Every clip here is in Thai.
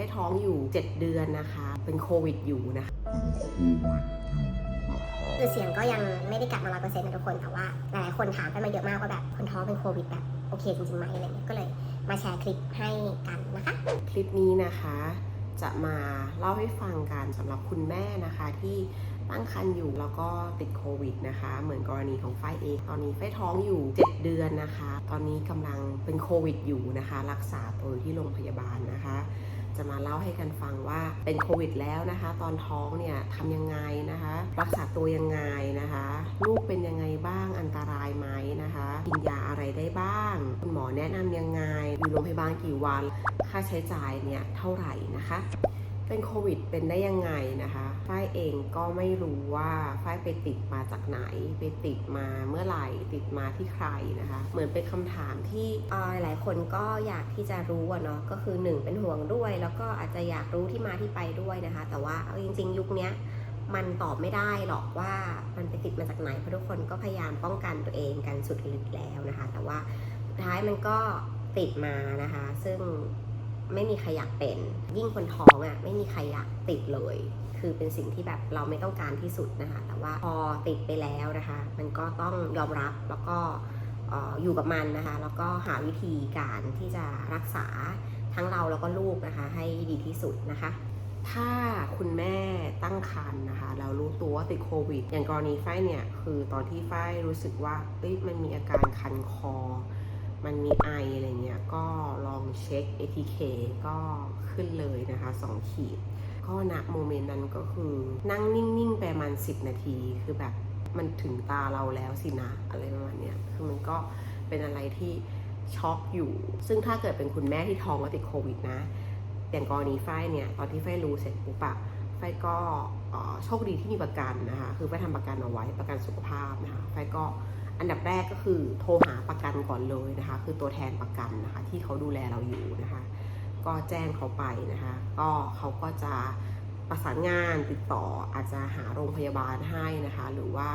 ฝ้ท้องอยู่ 7 เดือนนะคะ เป็นโควิดอยู่นะคะคือเสียงก็ยังไม่ได้กลับมาร้อยเปอร์เซ็นต์นะทุกคน แต่ว่าหลายๆคนถามกันมาเยอะมากว่าแบบคนท้องเป็นโควิดแบบโอเคจริงๆไหมอะไรเงี้ยก็เลยมาแชร์คลิปให้กันนะคะ คลิปนี้นะคะ จะมาเล่าให้ฟังกันสำหรับคุณแม่นะคะที่ตั้งครรภ์อยู่แล้วก็ติดโควิดนะคะ เหมือนกรณีของฝ้ายเองตอนนี้ฝ้ายท้องอยู่ 7 เดือนนะคะ ตอนนี้กำลังเป็นโควิดอยู่นะคะ รักษาตัวอยู่ที่โรงพยาบาลนะคะ จะมาเล่าให้กันฟังว่าเป็นโควิดแล้วนะคะ ตอนท้องเนี่ยทำยังไงนะคะ รักษาตัวยังไงนะคะ ลูกเป็นยังไงบ้างอันตรายไหมนะคะกินยาอะไรได้บ้าง คุณหมอแนะนำยังไงอยู่โรงพยาบาลกี่วัน ค่าใช้จ่ายเนี่ยเท่าไหร่นะคะ เป็นโควิดเป็นได้ยังไงนะคะฝ้ายเองก็ไม่รู้ว่าฝ้ายไปติดมาจากไหน ไปติดมาเมื่อไหร่ติดมาที่ใครนะคะ เหมือนเป็นคำถามที่หลายคนก็อยากที่จะรู้อะเนาะก็คือหนึ่งเป็นห่วงด้วย แล้วก็อาจจะอยากรู้ที่มาที่ไปด้วยนะคะ แต่ว่าเอาจริง ๆ ยุคนี้มันตอบไม่ได้หรอกว่ามันไปติดมาจากไหนเพราะทุกคนก็พยายามป้องกันตัวเองกันสุดฤทธิ์แล้วนะคะ แต่ว่าท้ายมันก็ติดมานะคะ ซึ่ง ไม่มีใครอยากเป็น ยิ่งคนท้องอะ่ะไม่มีใครอยากติดเลย คือเป็นสิ่งที่แบบเราไม่ต้องการที่สุดนะคะ แต่ว่าพอติดไปแล้วนะคะ มันก็ต้องยอมรับแล้วก็เอ่ออยู่กับมันนะคะ แล้วก็หาวิธีการที่จะรักษาทั้งเราแล้วก็ลูกนะคะ ให้ดีที่สุดนะคะ ถ้าคุณแม่ตั้งครรภ์นะคะแล้วรู้ตัวว่าติดโควิด อย่างกรณีฝ้ายเนี่ย คือตอนที่ฝ้ายรู้สึกว่าเอ้ยมันมีอาการคันคอ มันมีไออะไรเงี้ยก็ลองเช็ค ATK ก็ขึ้นเลยนะคะ 2 ขีด ก็ณโมเมนต์นั้นก็คือนั่งนิ่ง ๆ ไปประมาณ 10 นาทีคือแบบมันถึงตาเราแล้วสินะ อะไรประมาณเนี้ยคือมันก็เป็นอะไรที่ช็อกอยู่ ซึ่งถ้าเกิดเป็นคุณแม่ที่ท้องแล้วติดโควิดนะ อย่างกรณีฝ้ายเนี่ย ตอนที่ฝ้ายรู้เสร็จปุ๊บอะฝ้ายก็โชคดีที่มีประกันนะคะ คือฝ้ายทำประกันเอาไว้ประกันสุขภาพนะคะฝ้ายก็ อันดับแรกก็คือโทรหาประกันก่อนเลยนะคะ คือตัวแทนประกันนะคะ ที่เขาดูแลเราอยู่นะคะ ก็แจ้งเขาไปนะคะ ก็เขาก็จะประสานงานติดต่ออาจจะหาโรงพยาบาลให้นะคะ หรือว่า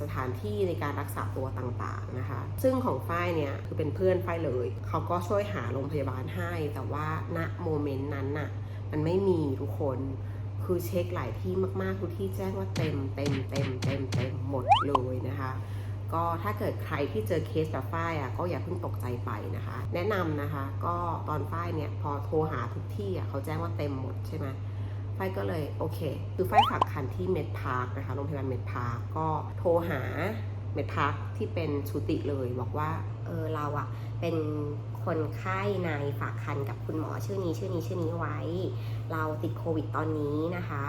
สถานที่ในการรักษาตัวต่างๆนะคะ ซึ่งของฝ้ายเนี่ยคือเป็นเพื่อนฝ้ายเลย เขาก็ช่วยหาโรงพยาบาลให้ แต่ว่าณโมเมนต์นั้นน่ะมันไม่มีทุกคน คือเช็คหลายที่มากๆทุกที่แจ้งว่าเต็มเต็มเต็มเต็มเต็มหมดเลยนะคะ ก็ถ้าเกิดใครที่เจอเคสแบบฝ้ายอะก็อย่าเพิ่งตกใจไปนะคะ แนะนำนะคะก็ตอนฝ้ายเนี่ยพอโทรหาทุกที่อะเขาแจ้งว่าเต็มหมดใช่ไหมฝ้ายก็เลยโอเค คือฝ้ายฝากคันที่เมดพาร์คนะคะโรงพยาบาลเมดพาร์คก็โทรหาเมดพาร์คที่เป็นสูติเลยบอกว่าเออเราอะเป็น คนไข้ในฝากคันกับคุณหมอชื่อนี้ชื่อนี้ชื่อนี้ไว้ เราติดโควิดตอนนี้นะคะ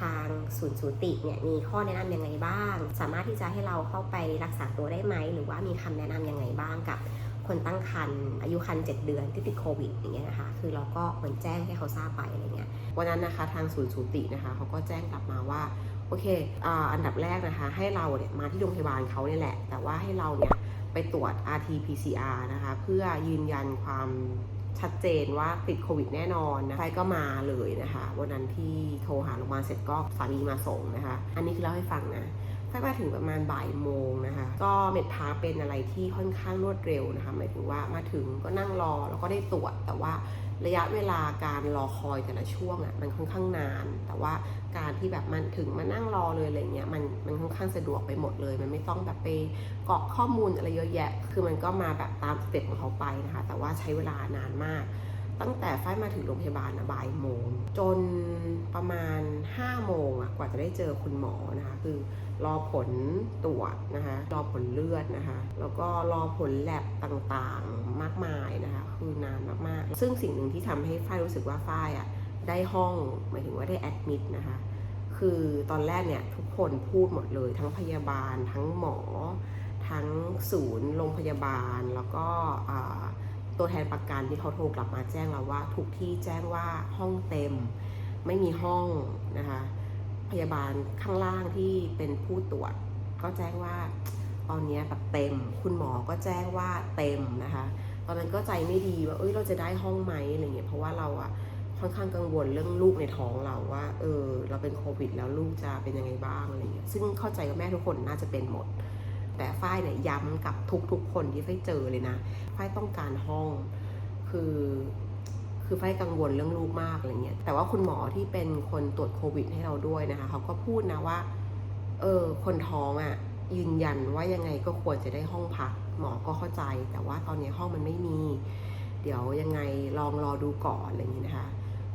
ทางศูนย์สูติเนี่ยมีข้อแนะนำยังไงบ้าง สามารถที่จะให้เราเข้าไปรักษาตัวได้ไหม หรือว่ามีคำแนะนำยังไงบ้างกับคนตั้งครรภ์อายุครรภ์7เดือนที่ติดโควิดอย่างเงี้ยนะคะ คือเราก็เหมือนแจ้งให้เขาทราบไปอะไรเงี้ยวันนั้นนะคะทางศูนย์สูตินะคะเขาก็แจ้งกลับมาว่าโอเคออันดับแรกนะคะ ให้เราเนี่ยมาที่โรงพยาบาลเขาเนี่ยแหละ แต่ว่าให้เราเนี่ย ไปตรวจ rt pcr นะคะ เพื่อยืนยันความชัดเจนว่าติดโควิดแน่นอนนะไฟก็มาเลยนะคะ วันนั้นที่โทรหาโรงพยาบาลเสร็จก็สามีมาส่งนะคะ อันนี้คือเล่าให้ฟังนะ ไฟมาถึงประมาณบ่ายโมงนะคะ ก็เม็ดพาเป็นอะไรที่ค่อนข้างรวดเร็วนะคะหมายถึงว่ามาถึงก็นั่งรอแล้วก็ได้ตรวจแต่ว่าระยะเวลาการรอคอยแต่ละช่วงอะมันค่อนข้างนาน แต่ว่าการที่แบบมันถึงมานั่งรอเลยอะไรเงี้ยมันมันค่อนข้างสะดวกไปหมดเลย มันไม่ต้องแบบไปกรอกข้อมูลอะไรเยอะแยะ คือมันก็มาแบบตามสเต็ปของเขาไปนะคะ แต่ว่าใช้เวลานานมาก ตั้งแต่ฝ้ายมาถึงโรงพยาบาลนะบ่ายโมง จนประมาณ5โมงอะกว่าจะได้เจอคุณหมอนะคะคือรอผลตรวจนะคะรอผลเลือดนะคะ แล้วก็รอผลแลบต่างๆมากมายนะคะ คือนานมากๆ ซึ่งสิ่งหนึ่งที่ทำให้ฝ้ายรู้สึกว่าฝ้ายอะได้ห้องหมายถึงว่าได้แอดมิดนะคะคือตอนแรกเนี่ยทุกคนพูดหมดเลย ทั้งพยาบาล ทั้งหมอ ทั้งศูนย์โรงพยาบาลแล้วก็อ่า ตัวแทนประกันที่เขาโทรกลับมาแจ้งเราว่าทุกที่แจ้งว่าห้องเต็ม ไม่มีห้องนะคะพยาบาลข้างล่างที่เป็นผู้ตรวจ ก็แจ้งว่าตอนนี้แบบเต็ม คุณหมอก็แจ้งว่าเต็มนะคะตอนนั้นก็ใจไม่ดีว่าเอ้ยเราจะได้ห้องไหมอะไรเงี้ยเพราะว่าเราอะค่อนข้างกังวลเรื่องลูกในท้องเราว่า เออ เราเป็นโควิด แล้วลูกจะเป็นยังไงบ้างอะไรเงี้ยซึ่งเข้าใจว่าแม่ทุกคนน่าจะเป็นหมด แต่ฝ้ายเนี่ยย้ำกับทุกๆคนที่ฝ้ายเจอเลยนะฝ้ายต้องการห้องคือคือไฟกังวลเรื่องลูกมากอะไรเงี้ยแต่ว่าคุณหมอที่เป็นคนตรวจโควิดให้เราด้วยนะคะเขาก็พูดนะว่าเออคนท้องอะ่ะยืนยันว่ายังไงก็ควรจะได้ห้องพักหมอก็เข้าใจ แต่ว่าตอนนี้ห้องมันไม่มี เดี๋ยวยังไงลองรอดูก่อนอะไรอย่างนี้นะคะ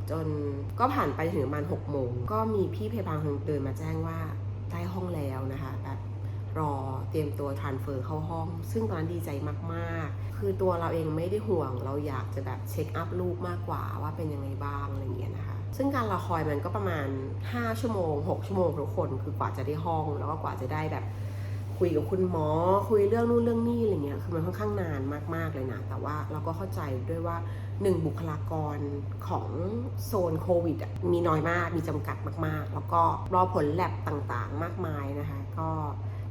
จนก็ผ่านไปถึงประมาณหกโมงก็มีพี่พยาบาลเดินมาแจ้งว่าได้ห้องแล้วนะคะ รอเตรียมตัวทานเฟอร์เข้าห้อง ซึ่งตอนนั้นดีใจมากๆ คือตัวเราเองไม่ได้ห่วง เราอยากจะแบบเช็คอัพลูกมากกว่าว่าเป็นยังไงบ้างอะไรอย่างเงี้ยนะคะ ซึ่งการรอคอยมันก็ประมาณ 5 ชั่วโมง 6 ชั่วโมงทุกคน คือกว่าจะได้ห้อง แล้วก็กว่าจะได้แบบคุยกับคุณหมอ คุยเรื่องนู่นเรื่องนี่อะไรเงี้ย คือมันค่อนข้างนานมากๆเลยนะ แต่ว่าเราก็เข้าใจด้วยว่าหนึ่งบุคลากรของโซนโควิดมีน้อยมาก มีจำกัดมากๆ แล้วก็รอผลแลบต่างๆ มากมายนะคะ ก็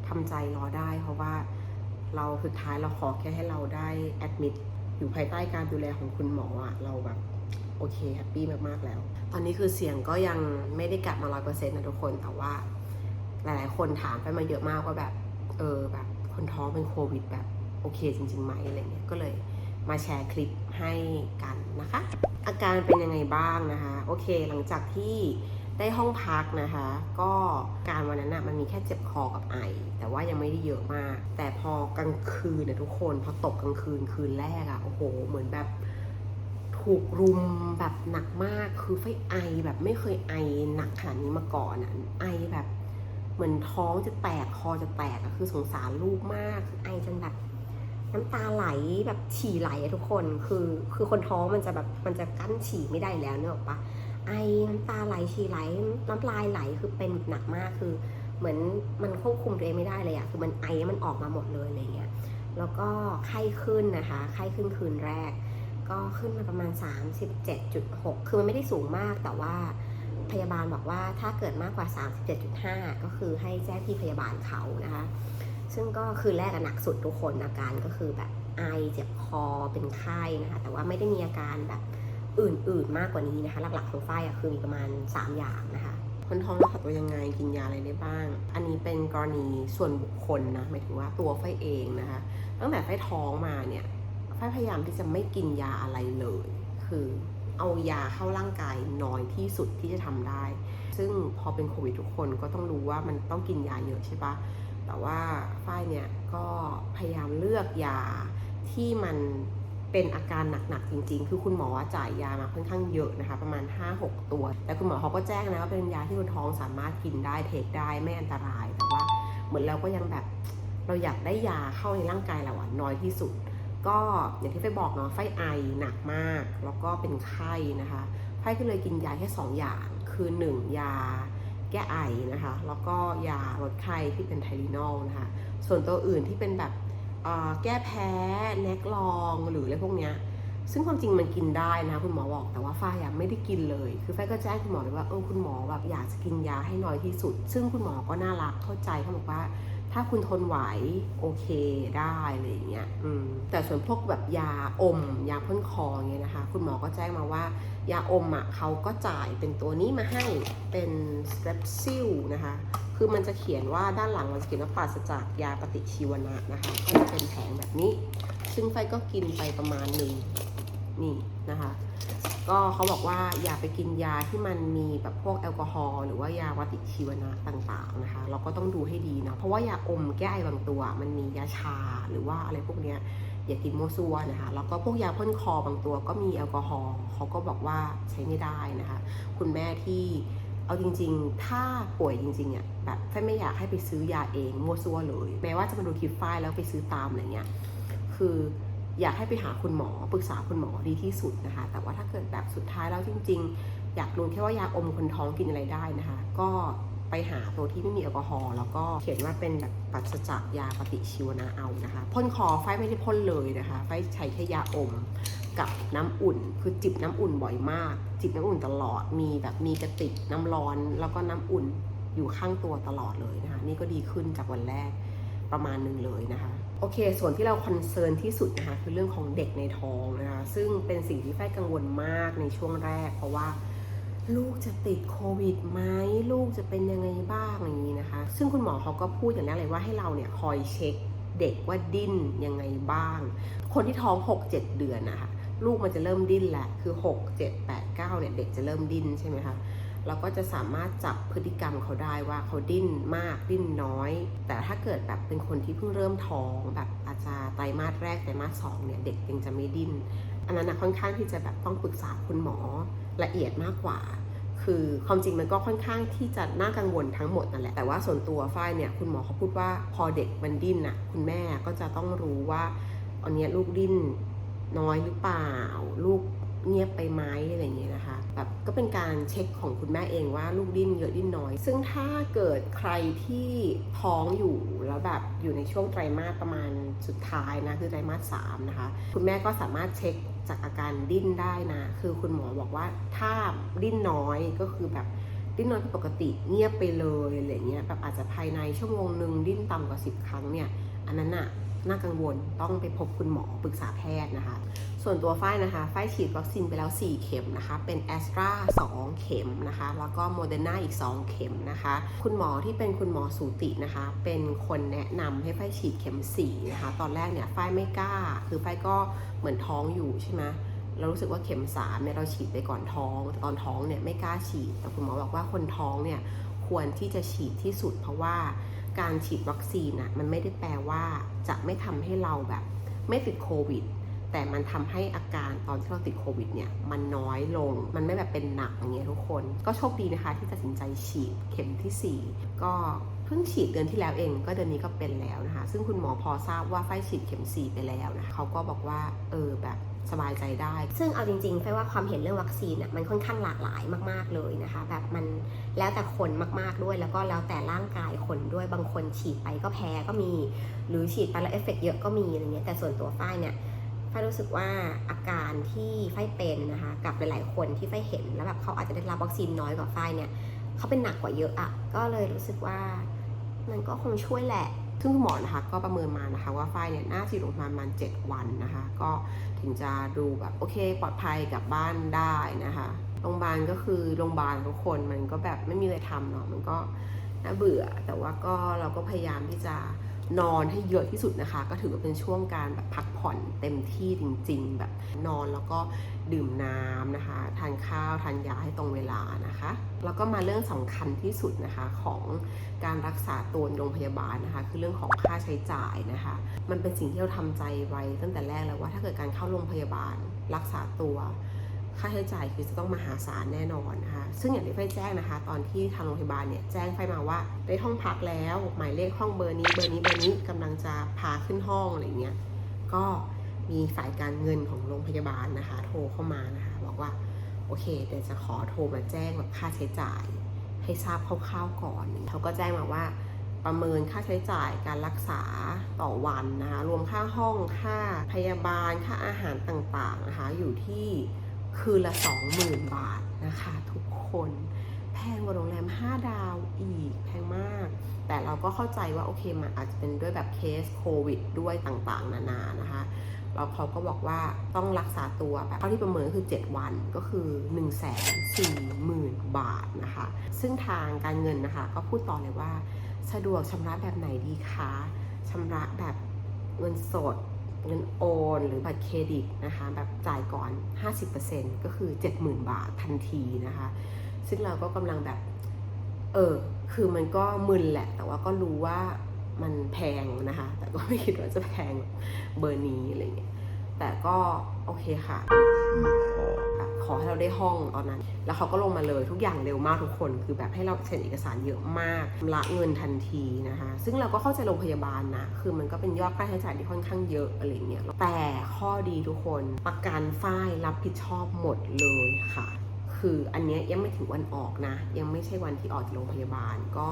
ทำใจรอได้ เพราะว่าเราสุดท้ายเราขอแค่ให้เราได้แอดมิดอยู่ภายใต้การดูแลของคุณหมออะเราแบบโอเคแฮปปี้มากๆแล้ว ตอนนี้คือเสียงก็ยังไม่ได้กลับมาร้อยเปอร์เซ็นต์นะทุกคนแต่ว่า หลายๆคนถามไปมาเยอะมากว่าแบบ เออแบบคนท้องเป็นโควิดแบบโอเคจริงๆไหมอะไรเงี้ยก็เลยมาแชร์คลิปให้กันนะคะ อาการเป็นยังไงบ้างนะคะ โอเค หลังจากที่ ได้ห้องพักนะคะ ก็การวันนั้นนะมันมีแค่เจ็บคอกับไอ แต่ว่ายังไม่ได้เยอะมาก แต่พอกลางคืนนะทุกคน พอตกกลางคืนคืนแรกอะโอ้โห เหมือนแบบถูกรุมแบบหนักมาก คือไฟไอแบบไม่เคยไอหนักขนาดนี้มาก่อนอะไอแบบเหมือนท้องจะแตกคอจะแตกอะคือสงสารลูกมาก ไอจนแบบน้ำตาไหลแบบฉี่ไหลอะทุกคน คือคือคนท้องมันจะแบบมันจะกั้นฉี่ไม่ได้แล้วเนอะปะ ไอน้ำตาไหลฉี่ไหลน้ำลายไหลคือเป็นหนักมากคือ เหมือนมันควบคุมตัวเองไม่ได้เลยอะคือมันไอมันออกมาหมดเลยอะไรเงี้ยแล้วก็ไข้ขึ้นนะคะไข้ขึ้นคืนแรก ก็ขึ้นมาประมาณ 37.6 คือมันไม่ได้สูงมากแต่ว่าพยาบาลบอกว่าถ้าเกิดมากกว่า 37.5 ก็คือให้แจ้งที่พยาบาลเขานะคะ ซึ่งก็คือแรกหนักสุดทุกคนอาการก็คือแบบไอเจ็บคอเป็นไข้นะคะ แต่ว่าไม่ได้มีอาการแบบ อื่นๆมากกว่านี้นะคะ หลักๆของฝ้ายอะคือมีประมาณ 3 อย่างนะคะคนท้องรักษาตัวยังไงกินยาอะไรได้บ้าง อันนี้เป็นกรณีส่วนบุคคลนะหมายถึงว่าตัวฝ้ายเองนะคะ ตั้งแต่ฝ้ายท้องมาเนี่ยฝ้ายพยายามที่จะไม่กินยาอะไรเลย คือเอายาเข้าร่างกายน้อยที่สุดที่จะทำได้ ซึ่งพอเป็นโควิดทุกคนก็ต้องรู้ว่ามันต้องกินยาเยอะใช่ปะแต่ว่าฝ้ายเนี่ยก็พยายามเลือกยาที่มัน เป็นอาการหนักๆจริง ๆ คือคุณหมอจ่ายยามาค่อนข้างเยอะนะคะ ประมาณ 5-6 ตัว แต่คุณหมอเขาก็แจ้งนะว่าเป็นยาที่คนท้องสามารถกินได้เทคได้ไม่อันตราย แต่ว่าเหมือนเราก็ยังแบบเราอยากได้ยาเข้าในร่างกายเราอะน้อยที่สุด ก็อย่างที่ไฟบอกเนาะไฟไอหนักมาก แล้วก็เป็นไข้นะคะไฟก็เลยกินยาแค่สองอย่างคือ 1 ยาแก้ไอนะคะ แล้วก็ยาลดไข้ที่เป็นไทลินอลนะคะ ส่วนตัวอื่นที่เป็นแบบ แก้แพ้แนกลองหรืออะไรพวกเนี้ยซึ่งความจริงมันกินได้นะ คุณหมอบอกแต่ว่าฝ้ายไม่ได้กินเลย คือฝ้ายก็แจ้งคุณหมอเลยว่าเออคุณหมอแบบอยากจะกินยาให้น้อยที่สุด ซึ่งคุณหมอก็น่ารักเข้าใจเขาบอกว่า ถ้าคุณทนไหวโอเคได้อะไรอย่างเงี้ยอืมแต่ส่วนพวกแบบยาอม ยาพ่นคอเงี้ยนะคะ คุณหมอก็แจ้งมาว่า ยาอมอะเขาก็จ่ายเป็นตัวนี้มาให้เป็นสเตปซิลนะคะ คือมันจะเขียนว่าด้านหลังมันจะเขียนว่าปราศจากยาปฏิชีวนะนะคะ ก็จะเป็นแผงแบบนี้ ซึ่งไฟก็กินไปประมาณหนึ่งนี่นะคะ ก็เขาบอกว่าอย่าไปกินยาที่มันมีแบบพวกแอลกอฮอล์หรือว่ายาปฏิชีวนะต่างๆนะคะ เราก็ต้องดูให้ดีนะเพราะว่ายาอมแก้ไอบางตัว มันมียาชาหรือว่าอะไรพวกเนี้ยอย่ากินโมซัวนะคะแล้วก็พวกยาพ่นคอบางตัวก็มีแอลกอฮอล์เขาก็บอกว่าใช้ไม่ได้นะคะ คุณแม่ที่เอาจริงๆ ถ้าป่วยจริงๆอะแบบแค่ไม่อยากให้ไปซื้อยาเองมั่วซั่วเลยแม้ว่าจะมาดูคลิปฝ้ายแล้วไปซื้อตามอะไรเงี้ยคือ อยากให้ไปหาคุณหมอปรึกษาคุณหมอดีที่สุดนะคะ แต่ว่าถ้าเกิดแบบสุดท้ายแล้วจริง ๆ อยากรู้แค่ว่ายาอมคนท้องกินอะไรได้นะคะ ก็ไปหาตัวที่ไม่มีแอลกอฮอล์แล้วก็เขียนว่าเป็นแบบปราศจากยาปฏิชีวนะเอานะคะพ่นคอไฟไม่ได้พ่นเลยนะคะ ไฟใช้แค่ยาอมกับน้ำอุ่น คือจิบน้ำอุ่นบ่อยมาก จิบน้ำอุ่นตลอดมีแบบมีกระติกน้ำร้อน แล้วก็น้ำอุ่นอยู่ข้างตัวตลอดเลยนะคะ นี่ก็ดีขึ้นจากวันแรกประมาณหนึ่งเลยนะคะ โอเค ส่วนที่เราคอนเซิร์นที่สุดนะคะคือเรื่องของเด็กในท้องนะคะซึ่งเป็นสิ่งที่แฟกังวลมากในช่วงแรก เพราะว่าลูกจะติดโควิดไหมลูกจะเป็นยังไงบ้างอย่างนี้นะคะ ซึ่งคุณหมอเขาก็พูดอย่างแรกเลยว่าให้เราเนี่ยคอยเช็คเด็กว่าดิ้นยังไงบ้าง คนที่ท้อง 6-7 เดือนนะคะลูกมันจะเริ่มดิ้นแหละคือ 6 7 8 9เนี่ยเด็กจะเริ่มดิ้นใช่ไหมคะ เราก็จะสามารถจับพฤติกรรมเขาได้ว่าเขาดิ้นมากดิ้นน้อย แต่ถ้าเกิดแบบเป็นคนที่เพิ่งเริ่มท้องแบบอาจจะไตรมาสแรกไตรมาสสองเนี่ยเด็กยังจะไม่ดิ้น อันนั้นนะค่อนข้างที่จะแบบต้องปรึกษาคุณหมอละเอียดมากกว่า คือความจริงมันก็ค่อนข้างที่จะน่ากังวลทั้งหมดนั่นแหละ แต่ว่าส่วนตัวฝ้ายเนี่ยคุณหมอเขาพูดว่าพอเด็กมันดิ้นน่ะคุณแม่ก็จะต้องรู้ว่าอันนี้ลูกดิ้นน้อยหรือเปล่า ลูก เงียบไปไหมอะไรอย่างเงี้ยนะคะแบบก็เป็นการเช็คของคุณแม่เองว่าลูกดิ้นเยอะดิ้นน้อย ซึ่งถ้าเกิดใครที่ท้องอยู่แล้วแบบอยู่ในช่วงไตรมาสประมาณสุดท้ายนะคือไตรมาสสามนะคะคุณแม่ก็สามารถเช็คจากอาการดิ้นได้นะ คือคุณหมอบอกว่าถ้าดิ้นน้อยก็คือแบบดิ้นน้อยปกติเงียบไปเลยอะไรเงี้ยแบบอาจจะภายในชั่วโมงหนึ่งดิ้นต่ำกว่า 10 ครั้งเนี่ย อันนั้นน่ะน่ากังวลต้องไปพบคุณหมอปรึกษาแพทย์นะคะ ส่วนตัวฝ้ายนะคะฝ้ายฉีดวัคซีนไปแล้ว 4 เข็มนะคะ เป็นแอสตรา2 เข็มนะคะ แล้วก็โมเดอร์นาอีก 2 เข็มนะคะ คุณหมอที่เป็นคุณหมอสูตินะคะ เป็นคนแนะนำให้ฝ้ายฉีดเข็ม 4 นะคะ ตอนแรกเนี่ยฝ้ายไม่กล้า คือฝ้ายก็เหมือนท้องอยู่ใช่ไหมเรารู้สึกว่าเข็มสามเนี่ยเราฉีดไปก่อนท้อง ตอนท้องเนี่ยไม่กล้าฉีด แต่คุณหมอบอกว่าคนท้องเนี่ยควรที่จะฉีดที่สุด เพราะว่าการฉีดวัคซีนอะมันไม่ได้แปลว่าจะไม่ทำให้เราแบบ ไม่ติดโควิด แต่มันทำให้อาการตอนที่เราติดโควิดเนี่ยมันน้อยลง มันไม่แบบเป็นหนักอย่างเงี้ยทุกคน ก็โชคดีนะคะที่ตัดสินใจฉีดเข็มทีสี่ 4 ก็เพิ่งฉีดเดือนที่แล้วเอง ก็เดือนนี้ก็เป็นแล้วนะคะ ซึ่งคุณหมอพอทราบว่าไฟฉีดเข็ม 4 ไปแล้วนะคะเขาก็บอกว่าเออแบบสบายใจได้ ซึ่งเอาจริงๆไฟว่าความเห็นเรื่องวัคซีนอะมันค่อนข้างหลากหลายมาก ๆเลยนะคะ แบบมันแล้วแต่คนมากๆด้วย แล้วก็แล้วแต่ร่างกายคนด้วย บางคนฉีดไปก็แพ้ก็มี หรือฉีดไปแล้วเอฟเฟกต์เยอะก็มีอะไรเงี้ย แต่ส่วนตัวฝ้ายเนี่ย ฝ้ารู้สึกว่าอาการที่ฝ้ายเป็นนะคะกับหลาย ๆ คนที่ฝ้ายเห็นแล้วแบบเขาอาจจะได้รับวัคซีนน้อยกว่าฝ้ายเนี่ยเขาเป็นหนักกว่าเยอะอะก็เลยรู้สึกว่ามันก็คงช่วยแหละ ซึ่งคุณหมอนะคะก็ประเมินมานะคะว่าฝ้ายเนี่ยน่าจะอยู่ประมาณ7วันนะคะ ก็ถึงจะดูแบบโอเคปลอดภัยกลับบ้านได้นะคะโรงพยาบาลก็คือโรงพยาบาลทุกคนมันก็แบบไม่มีอะไรทำเนาะมันก็น่าเบื่อ แต่ว่าก็เราก็พยายามที่จะ นอนให้เยอะที่สุดนะคะ ก็ถือว่าเป็นช่วงการแบบพักผ่อนเต็มที่จริง ๆ แบบนอนแล้วก็ดื่มน้ำนะคะ ทานข้าวทานยาให้ตรงเวลานะคะ แล้วก็มาเรื่องสำคัญที่สุดนะคะของการรักษาตัวในโรงพยาบาลนะคะ คือเรื่องของค่าใช้จ่ายนะคะ มันเป็นสิ่งที่เราทำใจไว้ตั้งแต่แรกแล้วว่าถ้าเกิดการเข้าโรงพยาบาลรักษาตัว ค่าใช้จ่ายคือจะต้องมหาศาลแน่นอนนะคะ ซึ่งอย่างที่ไฟแจ้งนะคะ ตอนที่ทางโรงพยาบาลเนี่ยแจ้งไฟมาว่าได้ห้องพักแล้ว หมายเลขห้องเบอร์นี้เบอร์นี้เบอร์นี้กำลังจะพาขึ้นห้องอะไรเงี้ย ก็มีฝ่ายการเงินของโรงพยาบาลนะคะ โทรเข้ามานะคะ บอกว่าโอเคเดี๋ยวจะขอโทรมาแจ้งแบบค่าใช้จ่าย ให้ทราบคร่าวๆก่อนเขาก็แจ้งมาว่าประเมินค่าใช้จ่ายการรักษาต่อวันนะคะ รวมค่าห้องค่าพยาบาลค่าอาหารต่างๆนะคะ อยู่ที่ คืนละ 20,000 บาทนะคะ ทุกคนแพงกว่าโรงแรม 5 ดาวอีกแพงมาก แต่เราก็เข้าใจว่าโอเคมันอาจจะเป็นด้วยแบบเคสโควิดด้วยต่างๆ นานานะคะแล้วเขาก็บอกว่าต้องรักษาตัวแบบเท่าที่ประเมินคือ 7 วันก็คือ 1 4 0 0 0 0 บาทนะคะ ซึ่งทางการเงินนะคะ ก็พูดต่อเลยว่า สะดวกชำระแบบไหนดีคะชำระแบบเงินสด เงินโอน หรือบัตรเครดิตนะคะแบบจ่ายก่อน 50%ก็คือ 70,000 บาททันทีนะคะ ซึ่งเราก็กำลังแบบ เออ คือมันก็มึนแหละ แต่ว่าก็รู้ว่ามันแพงนะคะ แต่ก็ไม่คิดว่าจะแพงเบอร์นี้อะไรเงี้ย แต่ก็โอเคค่ะแบบขอให้เราได้ห้องตอนนั้น แล้วเขาก็ลงมาเลยทุกอย่างเร็วมากทุกคน คือแบบให้เราเซ็นเอกสารเยอะมากละเงินทันทีนะคะ ซึ่งเราก็เข้าใจโรงพยาบาลนะ คือมันก็เป็นยอดค่าใช้จ่ายที่ค่อนข้างเยอะอะไรเงี้ย แต่ข้อดีทุกคนประกันฝ้ายรับผิดชอบหมดเลยค่ะ คืออันเนี้ยยังไม่ถึงวันออกนะ ยังไม่ใช่วันที่ออกจากโรงพยาบาลก็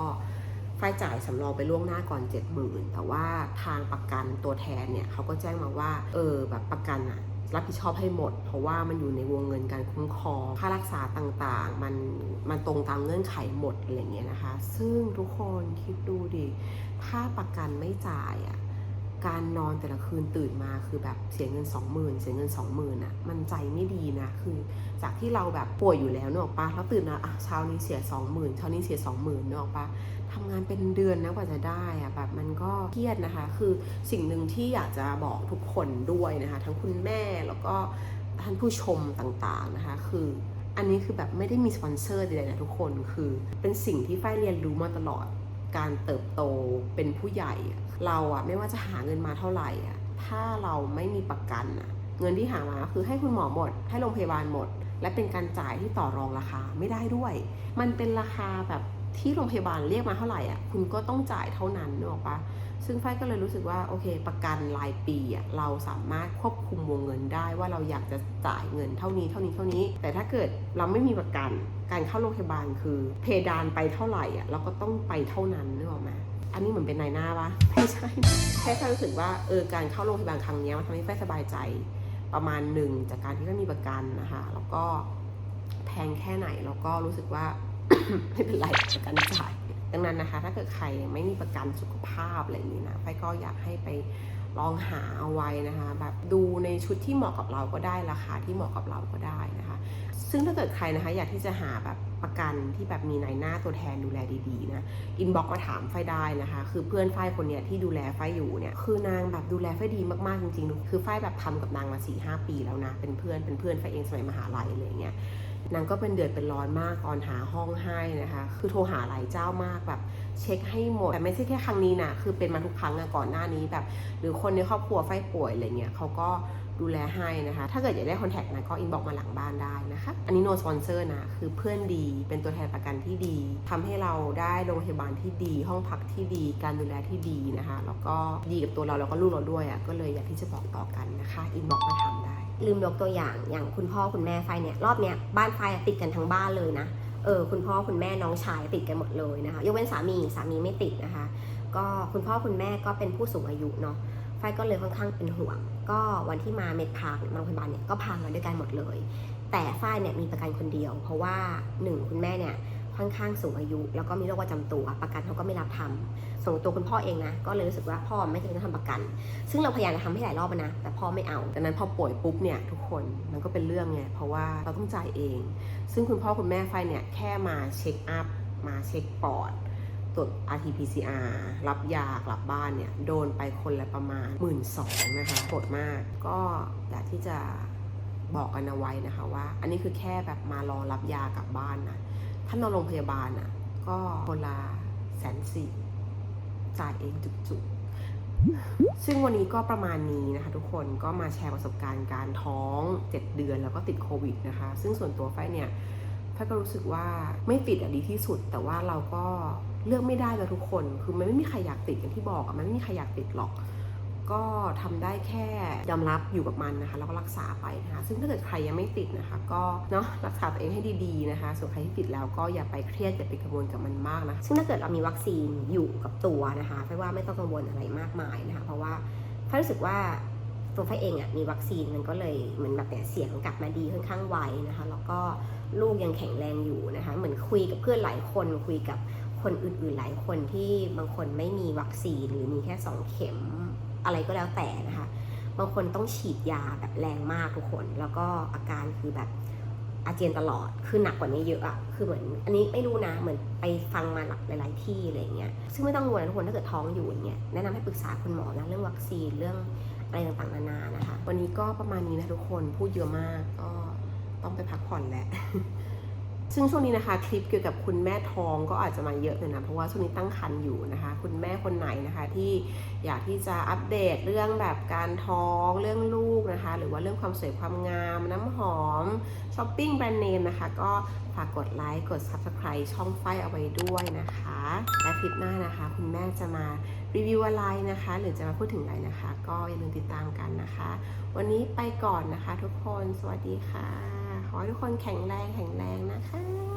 ฝ้ายจ่ายสำรองไปล่วงหน้าก่อน 70,000แต่ว่าทางประกันตัวแทนเนี่ยเขาก็แจ้งมาว่า เออแบบประกันอะรับผิดชอบให้หมด เพราะว่ามันอยู่ในวงเงินการคุ้มครอง ค่ารักษาต่างๆ มันมันตรงตามเงื่อนไขหมดอะไรเงี้ยนะคะ ซึ่งทุกคนคิดดูดิ ถ้าประกันไม่จ่ายอะการนอนแต่ละคืนตื่นมาคือแบบเสียเงิน 20,000 เสียเงิน 20,000อะมันใจไม่ดีนะคือจากที่เราแบบป่วยอยู่แล้วเนอะปะแล้วตื่นมาอะเช้านี้เสีย 20,000เช้านี้เสีย 20,000เนอะปะ ทำงานเป็นเดือนนะกว่าจะได้อะแบบมันก็เครียดนะคะ คือสิ่งหนึ่งที่อยากจะบอกทุกคนด้วยนะคะ ทั้งคุณแม่แล้วก็ท่านผู้ชมต่างๆนะคะ คืออันนี้คือแบบไม่ได้มีสปอนเซอร์ใดๆนะทุกคนคือเป็นสิ่งที่ฝ้ายเรียนรู้มาตลอดการเติบโตเป็นผู้ใหญ่ เราอะไม่ว่าจะหาเงินมาเท่าไหร่อะถ้าเราไม่มีประกันอะเงินที่หามาคือให้คุณหมอหมด ให้โรงพยาบาลหมด และเป็นการจ่ายที่ต่อรองราคาไม่ได้ด้วย มันเป็นราคาแบบ ที่โรงพยาบาลเรียกมาเท่าไหร่อะคุณก็ต้องจ่ายเท่านั้นนึกออกปะซึ่งฝ้ยก็เลยรู้สึกว่าโอเค ประกันรายปีอะเราสามารถควบคุมวงเงินได้ว่าเราอยากจะจ่ายเงินเท่านี้เท่านี้เท่านี้ แต่ถ้าเกิดเราไม่มีประกันการเข้าโรงพยาบาลคือ เพดานไปเท่าไหร่อะเราก็ต้องไปเท่านั้นนึกออกไหมอันนี้เหมือนเป็นนายหน้าปะไม่ใช่แค่แค่รู้สึกว่าเออการเข้าโรงพยาบาลครั้งนี้มันทำให้ฝ้สบายใจประมาณหนึ่งจากการที่ไม่มีประกันนะคะแล้วก็แพงแค่ไหนแล้วก็รู้สึกว่า ไม่เป็นไรประกันจ่ายดังนั้นนะคะ ถ้าเกิดใครไม่มีประกันสุขภาพอะไรอย่างนี้นะไฟก็อยากให้ไปลองหาเอาไว้นะคะ แบบดูในชุดที่เหมาะกับเราก็ได้ราคาที่เหมาะกับเราก็ได้นะคะ ซึ่งถ้าเกิดใครนะคะ อยากที่จะหาแบบประกันที่แบบมีนายหน้าตัวแทนดูแลดีๆนะอินบ็อกมาถามไฟได้นะคะ คือเพื่อนไฟคนเนี้ยที่ดูแลไฟอยู่เนี่ยคือนางแบบดูแลไฟดีมากๆจริงๆ คือไฟแบบทำกับนางมา4ีหปีแล้วนะเป็นเพื่อนเป็นเพื่อนไฟเองสมัยมหาลัยอะไรเงี้ย นางก็เป็นเดือดเป็นร้อนมากตอนหาห้องให้นะคะ คือโทรหาหลายเจ้ามากแบบเช็คให้หมดแต่ไม่ใช่แค่ครั้งนี้นะคือเป็นมาทุกครั้งอะก่อนหน้านี้แบบ หรือคนในครอบครัวไฟป่วยอะไรเงี้ยเขาก็ดูแลให้นะคะ ถ้าเกิดอยากได้คอนแทคนะก็อินบอกมาหลังบ้านได้นะคะ อันนี้โนสปอนเซอร์นะ คือเพื่อนดี เป็นตัวแทนประกันที่ดีทำให้เราได้โรงพยาบาลที่ดี ห้องพักที่ดี การดูแลที่ดีนะคะ แล้วก็ดีกับตัวเราแล้วก็ลูกเราด้วยอะก็เลยอยากที่จะบอกต่อกันนะคะ อินบอกมาถามได้ ลืมยกตัวอย่างอย่างคุณพ่อคุณแม่ไฟเนี่ยรอบเนี้ยบ้านไฟติดกันทั้งบ้านเลยนะเออคุณพ่อคุณแม่น้องชายติดกันหมดเลยนะคะยกเว้นสามีสามีไม่ติดนะคะ ก็คุณพ่อคุณแม่ก็เป็นผู้สูงอายุเนาะไฟก็เลยค่อนข้างเป็นห่วง ก็วันที่มาเม็ดพาร์คเนี่ยมาโรงพยาบาลเนี่ยก็พามาด้วยกันหมดเลย แต่ฝ้ายเนี่ยมีประกันคนเดียว เพราะว่าหนึ่งคุณแม่เนี่ยค่อนข้างสูงอายุ แล้วก็มีโรคประจำตัวประกันเขาก็ไม่รับทำ ส่วนตัวคุณพ่อเองนะ ก็เลยรู้สึกว่าพ่อไม่จำเป็นต้องทำประกัน ซึ่งเราพยายามจะทำให้หลายรอบนะ แต่พ่อไม่เอาดังนั้นพอป่วยปุ๊บเนี่ยทุกคนมันก็เป็นเรื่องไง เพราะว่าเราต้องจ่ายเอง ซึ่งคุณพ่อคุณแม่ไฟเนี่ยแค่มาเช็คอัพ มาเช็คปอดตรวจ RT-PCR รับยากลับบ้านเนี่ย โดนไปคนละประมาณ 1 2ื่นนะคะโหดมาก ก็อยากที่จะบอกกันเอาไว้นะคะว่า อันนี้คือแค่แบบมารอรับยากลับบ้านนะ ถ้านอนโรงพยาบาลอะ ก็คนละแสนสี่ จ่ายเองจุกๆ ซึ่งวันนี้ก็ประมาณนี้นะคะ ทุกคนก็มาแชร์ประสบการณ์การท้อง 7 เดือนแล้วก็ติดโควิดนะคะ ซึ่งส่วนตัวไฟเนี่ยไฟก็รู้สึกว่าไม่ติดอะดีที่สุด แต่ว่าเราก็เลือกไม่ได้เลยทุกคน คือมันไม่มีใครอยากติดอย่างที่บอกอะมันไม่มีใครอยากติดหรอก ก็ทำได้แค่ยอมรับอยู่กับมันนะคะแล้วก็รักษาไปนะคะซึ่งถ้าเกิดใครยังไม่ติดนะคะ ก็เนาะรักษาตัวเองให้ดีๆนะคะ ส่วนใครที่ติดแล้วก็อย่าไปเครียดอย่าไปกังวลกับมันมากนะซึ่งถ้าเกิดเรามีวัคซีนอยู่กับตัวนะคะไฟว่าไม่ต้องกังวลอะไรมากมายนะคะ เพราะว่าไฟรู้สึกว่าตัวไฟเองอะ่ะมีวัคซีนมันก็เลยเหมือนแบบเนี่ยเสียงกลับมาดีค่อนข้างไวนะคะ แล้วก็ลูกยังแข็งแรงอยู่นะคะ เหมือนคุยกับเพื่อนหลายคนคุยกับคนอื่นๆหลายคนที่บางคนไม่มีวัคซีนหรือมีแค่สองเข็ม อะไรก็แล้วแต่นะคะ บางคนต้องฉีดยาแบบแรงมากทุกคน แล้วก็อาการคือแบบอาเจียนตลอด คือหนักกว่านี้เยอะอะคือเหมือน อันนี้ไม่รู้นะ เหมือนไปฟังมาหลาย ๆ ที่อะไรเงี้ย ซึ่งไม่ต้องกังวลนะทุกคน ถ้าเกิดท้องอยู่อย่างเงี้ยแนะนำให้ปรึกษาคุณหมอนะเรื่องวัคซีน เรื่องอะไรต่างๆ นานา นะคะ วันนี้ก็ประมาณนี้นะทุกคน พูดเยอะมาก ก็ต้องไปพักผ่อนแหละ ซึ่งช่วงนี้นะคะคลิปเกี่ยวกับคุณแม่ท้องก็อาจจะมาเยอะเลยนะเพราะว่าช่วงนี้ตั้งครรภ์อยู่นะคะ คุณแม่คนไหนนะคะที่อยากที่จะอัปเดตเรื่องแบบการท้องเรื่องลูกนะคะ หรือว่าเรื่องความสวยความงาม น้ำหอมช้อปปิ้งแบรนด์เนมนะคะ ก็ฝากกดไลค์กด Subscribe ช่องไฟเอาไว้ด้วยนะคะ และคลิปหน้านะคะ คุณแม่จะมารีวิวอะไรนะคะ หรือจะมาพูดถึงอะไรนะคะ ก็อย่าลืมติดตามกันนะคะ วันนี้ไปก่อนนะคะ ทุกคนสวัสดีค่ะ ขอให้ทุกคนแข็งแรงแข็งแรงนะคะ